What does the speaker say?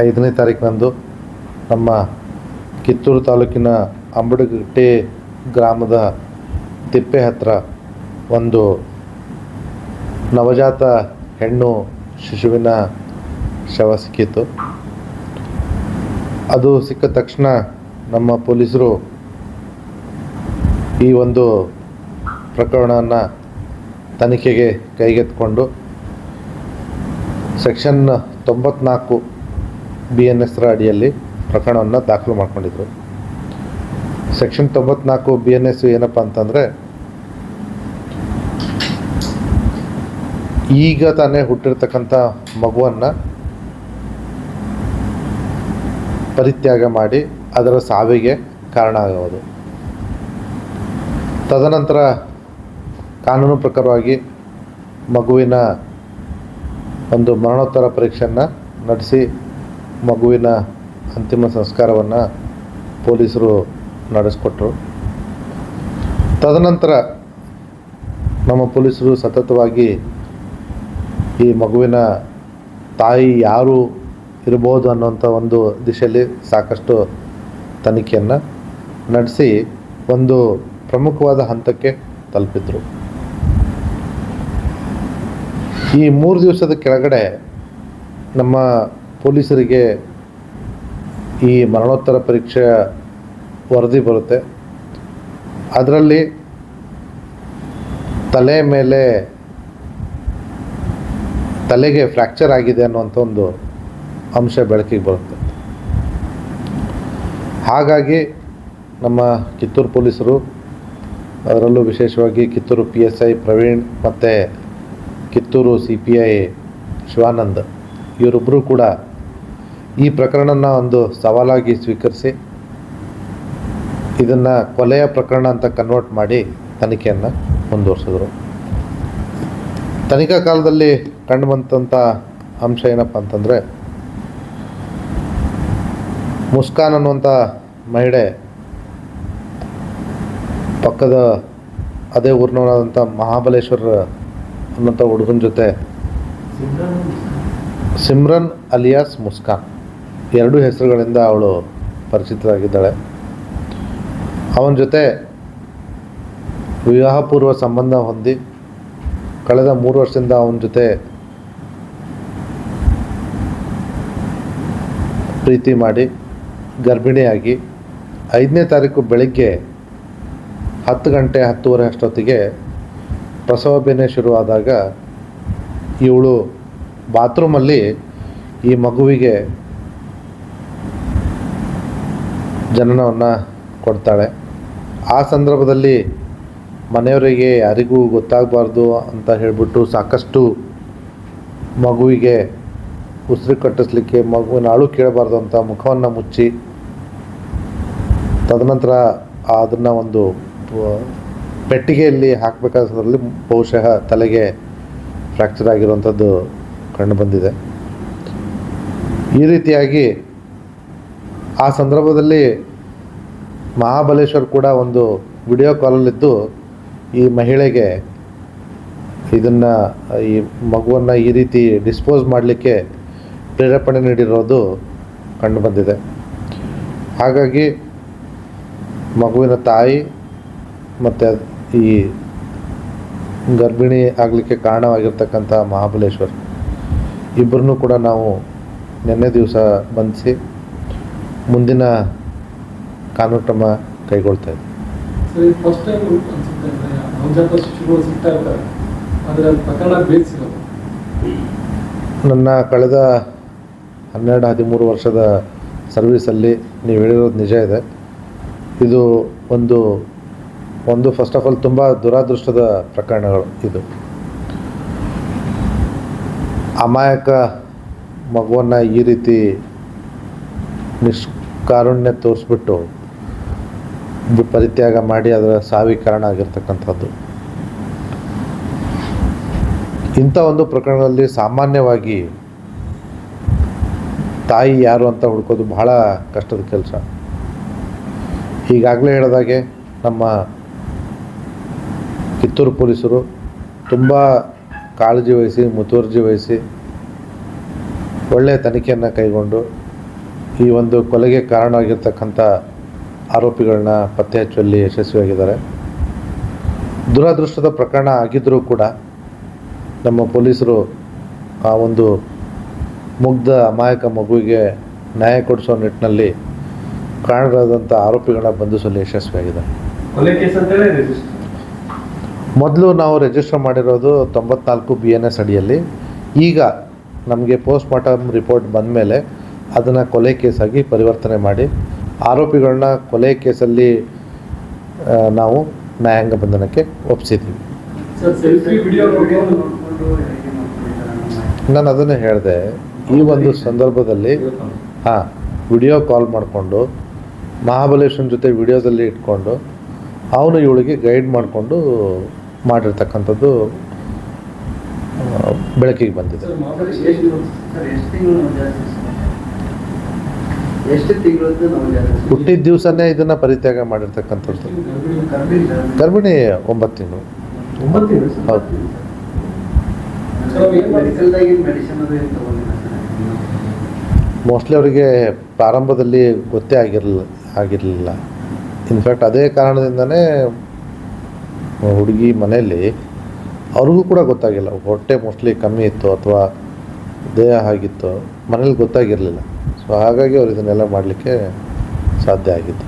ಐದನೇ ತಾರೀಕಿನಂದು ನಮ್ಮ ಕಿತ್ತೂರು ತಾಲೂಕಿನ ಅಂಬಡಗಟ್ಟೆ ಗ್ರಾಮದ ತಿಪ್ಪೆ ಹತ್ತಿರ ಒಂದು ನವಜಾತ ಹೆಣ್ಣು ಶಿಶುವಿನ ಶವ ಸಿಕ್ಕಿತ್ತು. ಅದು ಸಿಕ್ಕ ತಕ್ಷಣ ನಮ್ಮ ಪೊಲೀಸರು ಈ ಒಂದು ಪ್ರಕರಣವನ್ನು ತನಿಖೆಗೆ ಕೈಗೆತ್ತಿಕೊಂಡು ಸೆಕ್ಷನ್ ತೊಂಬತ್ನಾಲ್ಕು ಬಿ ಎನ್ ಎಸ್ರ ಅಡಿಯಲ್ಲಿ ಪ್ರಕರಣವನ್ನು ದಾಖಲು ಮಾಡ್ಕೊಂಡಿದ್ರು. ಸೆಕ್ಷನ್ ತೊಂಬತ್ನಾಲ್ಕು ಬಿ ಎನ್ ಎಸ್ ಏನಪ್ಪ ಅಂತಂದರೆ, ಈಗ ತಾನೇ ಹುಟ್ಟಿರ್ತಕ್ಕಂಥ ಮಗುವನ್ನು ಪರಿತ್ಯಾಗ ಮಾಡಿ ಅದರ ಸಾವಿಗೆ ಕಾರಣ ಆಗುವುದು ತದನಂತರ ಕಾನೂನು ಪ್ರಕಾರವಾಗಿ ಮಗುವಿನ ಒಂದು ಮರಣೋತ್ತರ ಪರೀಕ್ಷೆಯನ್ನು ನಡೆಸಿ ಮಗುವಿನ ಅಂತಿಮ ಸಂಸ್ಕಾರವನ್ನು ಪೊಲೀಸರು ನಡೆಸಿಕೊಟ್ರು. ತದನಂತರ ನಮ್ಮ ಪೊಲೀಸರು ಸತತವಾಗಿ ಈ ಮಗುವಿನ ತಾಯಿ ಯಾರು ಇರ್ಬೋದು ಅನ್ನೋಂಥ ಒಂದು ದಿಶೆಯಲ್ಲಿ ಸಾಕಷ್ಟು ತನಿಖೆಯನ್ನು ನಡೆಸಿ ಒಂದು ಪ್ರಮುಖವಾದ ಹಂತಕ್ಕೆ ತಲುಪಿದ್ರು. ಈ ಮೂರು ದಿವಸದ ಕೆಳಗಡೆ ನಮ್ಮ ಪೊಲೀಸರಿಗೆ ಈ ಮರಣೋತ್ತರ ಪರೀಕ್ಷೆಯ ವರದಿ ಬರುತ್ತೆ. ಅದರಲ್ಲಿ ತಲೆ ಮೇಲೆ ತಲೆಗೆ ಫ್ರ್ಯಾಕ್ಚರ್ ಆಗಿದೆ ಅನ್ನುವಂಥ ಒಂದು ಅಂಶ ಬೆಳಕಿಗೆ ಬರುತ್ತೆ. ಹಾಗಾಗಿ ನಮ್ಮ ಕಿತ್ತೂರು ಪೊಲೀಸರು ಅದರಲ್ಲೂ ವಿಶೇಷವಾಗಿ Kittur P S I Praveen ಮತ್ತು Kittur C P I Shivanand ಇವರಿಬ್ಬರು ಕೂಡ ಈ ಪ್ರಕರಣನ ಒಂದು ಸವಾಲಾಗಿ ಸ್ವೀಕರಿಸಿ ಇದನ್ನು ಕೊಲೆಯ ಪ್ರಕರಣ ಅಂತ ಕನ್ವರ್ಟ್ ಮಾಡಿ ತನಿಖೆಯನ್ನು ಮುಂದುವರಿಸಿದ್ರು. ತನಿಖಾ ಕಾಲದಲ್ಲಿ ಕಂಡುಬಂತಂಥ ಅಂಶ ಏನಪ್ಪ ಅಂತಂದರೆ ಮುಸ್ಕಾನ್ ಅನ್ನುವಂಥ ಮಹಿಳೆ ಪಕ್ಕದ ಅದೇ ಊರಿನವರಾದಂಥ ಮಹಾಬಲೇಶ್ವರ ಅನ್ನೋಂಥ ಹುಡುಗನ ಜೊತೆ ಸಿಮ್ರನ್ ಅಲಿಯಾಸ್ ಮುಸ್ಕಾನ್. ಎರಡು ಹೆಸರುಗಳಿಂದ ಅವಳು ಪರಿಚಿತರಾಗಿದ್ದಾಳೆ. ಅವನ ಜೊತೆ ವಿವಾಹಪೂರ್ವ ಸಂಬಂಧ ಹೊಂದಿ ಕಳೆದ ಮೂರು ವರ್ಷದಿಂದ ಅವನ ಜೊತೆ ಪ್ರೀತಿ ಮಾಡಿ ಗರ್ಭಿಣಿಯಾಗಿ ಐದನೇ ತಾರೀಕು ಬೆಳಗ್ಗೆ ಹತ್ತು ಗಂಟೆ ಹತ್ತುವರೆ ಅಷ್ಟೊತ್ತಿಗೆ ಪ್ರಸವ ಬೇನೆ ಶುರುವಾದಾಗ ಇವಳು ಬಾತ್ರೂಮಲ್ಲಿ ಈ ಮಗುವಿಗೆ ಜನನವನ್ನು ಕೊಡ್ತಾಳೆ. ಆ ಸಂದರ್ಭದಲ್ಲಿ ಮನೆಯವರಿಗೆ ಯಾರಿಗೂ ಗೊತ್ತಾಗಬಾರ್ದು ಅಂತ ಹೇಳಿಬಿಟ್ಟು ಸಾಕಷ್ಟು ಮಗುವಿಗೆ ಉಸಿರು ಕಟ್ಟಿಸ್ಲಿಕ್ಕೆ, ಮಗುವಿನ ಅಳು ಕೇಳಬಾರ್ದು ಅಂತ ಮುಖವನ್ನು ಮುಚ್ಚಿ, ತದನಂತರ ಅದನ್ನು ಒಂದು ಪೆಟ್ಟಿಗೆಯಲ್ಲಿ ಹಾಕಬೇಕಾದ ಸಂದರ್ಭದಲ್ಲಿ ಬಹುಶಃ ತಲೆಗೆ ಫ್ರ್ಯಾಕ್ಚರ್ ಆಗಿರುವಂಥದ್ದು ಕಂಡುಬಂದಿದೆ ಈ ರೀತಿಯಾಗಿ ಆ ಸಂದರ್ಭದಲ್ಲಿ ಮಹಾಬಲೇಶ್ವರ್ ಕೂಡ ಒಂದು ವಿಡಿಯೋ ಕಾಲಲ್ಲಿದ್ದು ಈ ಮಹಿಳೆಗೆ ಇದನ್ನು, ಈ ಮಗುವನ್ನು ಈ ರೀತಿ ಡಿಸ್ಪೋಸ್ ಮಾಡಲಿಕ್ಕೆ ಪ್ರೇರೇಪಣೆ ನೀಡಿರೋದು ಕಂಡುಬಂದಿದೆ ಹಾಗಾಗಿ ಮಗುವಿನ ತಾಯಿ ಮತ್ತು ಈ ಗರ್ಭಿಣಿ ಆಗಲಿಕ್ಕೆ ಕಾರಣವಾಗಿರ್ತಕ್ಕಂಥ ಮಹಾಬಲೇಶ್ವರ್ ಇಬ್ಬರನ್ನೂ ಕೂಡ ನಾವು ನಿನ್ನೆ ದಿವಸ ಬಂಧಿಸಿ ಮುಂದಿನ ಕಾನೂನು ಕ್ರಮ ಕೈಗೊಳ್ತಾ ಇದೆ. ನನ್ನ ಕಳೆದ ಹನ್ನೆರಡು ಹದಿಮೂರು ವರ್ಷದ ಸರ್ವೀಸಲ್ಲಿ ನೀವು ಹೇಳಿರೋದು ನಿಜ ಇದೆ. ಇದು ಒಂದು ಒಂದು ಫಸ್ಟ್ ಆಫ್ ಆಲ್ ತುಂಬ ದುರಾದೃಷ್ಟದ ಪ್ರಕರಣಗಳು ಇದು. ಅಮಾಯಕ ಮಗುವನ್ನು ಈ ರೀತಿ ನಿಷ್ಕಾರುಣ್ಯ ತೋರಿಸ್ಬಿಟ್ಟು ಇದು ಪರಿತ್ಯಾಗ ಮಾಡಿ ಅದರ ಸಾವೀಕರಣ ಕಾರಣ ಆಗಿರ್ತಕ್ಕಂಥದ್ದು. ಇಂಥ ಒಂದು ಪ್ರಕರಣದಲ್ಲಿ ಸಾಮಾನ್ಯವಾಗಿ ತಾಯಿ ಯಾರು ಅಂತ ಹುಡ್ಕೋದು ಬಹಳ ಕಷ್ಟದ ಕೆಲಸ. ಈಗಾಗಲೇ ಹೇಳಿದಾಗೆ ನಮ್ಮ ಕಿತ್ತೂರು ಪೊಲೀಸರು ತುಂಬ ಕಾಳಜಿ ವಹಿಸಿ, ಮುತುವರ್ಜಿ ವಹಿಸಿ ಒಳ್ಳೆಯ ತನಿಖೆಯನ್ನು ಕೈಗೊಂಡು ಈ ಒಂದು ಕೊಲೆಗೆ ಕಾರಣವಾಗಿರ್ತಕ್ಕಂಥ ಆರೋಪಿಗಳನ್ನ ಪತ್ತೆ ಹಚ್ಚುವಲ್ಲಿ ಯಶಸ್ವಿಯಾಗಿದ್ದಾರೆ. ದುರದೃಷ್ಟದ ಪ್ರಕರಣ ಆಗಿದ್ದರೂ ಕೂಡ ನಮ್ಮ ಪೊಲೀಸರು ಆ ಒಂದು ಮುಗ್ಧ ಅಮಾಯಕ ಮಗುವಿಗೆ ನ್ಯಾಯ ಕೊಡಿಸೋ ನಿಟ್ಟಿನಲ್ಲಿ ಕಾರಣರಾದಂಥ ಆರೋಪಿಗಳನ್ನ ಬಂಧಿಸಲು ಯಶಸ್ವಿಯಾಗಿದೆ ಮೊದಲು ನಾವು ರಿಜಿಸ್ಟರ್ ಮಾಡಿರೋದು ತೊಂಬತ್ನಾಲ್ಕು ಬಿ ಎನ್ ಎಸ್ ಅಡಿಯಲ್ಲಿ. ಈಗ ನಮಗೆ ಪೋಸ್ಟ್ ಮಾರ್ಟಮ್ ರಿಪೋರ್ಟ್ ಬಂದ ಮೇಲೆ ಅದನ್ನು ಕೊಲೆ ಕೇಸಾಗಿ ಪರಿವರ್ತನೆ ಮಾಡಿ ಆರೋಪಿಗಳನ್ನ ಕೊಲೆ ಕೇಸಲ್ಲಿ ನಾವು ನ್ಯಾಯಾಂಗ ಬಂಧನಕ್ಕೆ ಒಪ್ಪಿಸಿದ್ದೀವಿ ನಾನು ಅದನ್ನೇ ಹೇಳಿದೆ ಈ ಒಂದು ಸಂದರ್ಭದಲ್ಲಿ ಹಾಂ ವಿಡಿಯೋ ಕಾಲ್ ಮಾಡಿಕೊಂಡು ಮಹಾಬಲೇಶ್ವರನ ಜೊತೆ ವಿಡಿಯೋದಲ್ಲಿ ಇಟ್ಕೊಂಡು ಅವನು ಇವಳಿಗೆ ಗೈಡ್ ಮಾಡಿಕೊಂಡು ಮಾಡಿರ್ತಕ್ಕಂಥದ್ದು ಬೆಳಕಿಗೆ ಬಂದಿದೆ. ಎಷ್ಟು ತಿಂಗಳದ್ದು ಹುಟ್ಟಿದ ದಿವಸನೇ ಇದನ್ನು ಪರಿತ್ಯಾಗ ಮಾಡಿರ್ತಕ್ಕಂಥದ್ದು. ಗರ್ಭಿಣಿ ಒಂಬತ್ತು ತಿಂಗಳು. ಹೌದು. ಮೋಸ್ಟ್ಲಿ ಅವರಿಗೆ ಪ್ರಾರಂಭದಲ್ಲಿ ಗೊತ್ತೇ ಆಗಿರಲಿಲ್ಲ. ಆಗಿರಲಿಲ್ಲ ಇನ್ಫ್ಯಾಕ್ಟ್ ಅದೇ ಕಾರಣದಿಂದನೇ ಹುಡುಗಿ ಮನೆಯಲ್ಲಿ ಅವ್ರಿಗೂ ಕೂಡ ಗೊತ್ತಾಗಿಲ್ಲ. ಹೊಟ್ಟೆ ಮೋಸ್ಟ್ಲಿ ಕಮ್ಮಿ ಇತ್ತು ಅಥವಾ ದೇಹ ಆಗಿತ್ತು ಮನೇಲಿ ಗೊತ್ತಾಗಿರಲಿಲ್ಲ. ಸೊ ಹಾಗಾಗಿ ಅವ್ರು ಇದನ್ನೆಲ್ಲ ಮಾಡಲಿಕ್ಕೆ ಸಾಧ್ಯ ಆಗಿತ್ತು.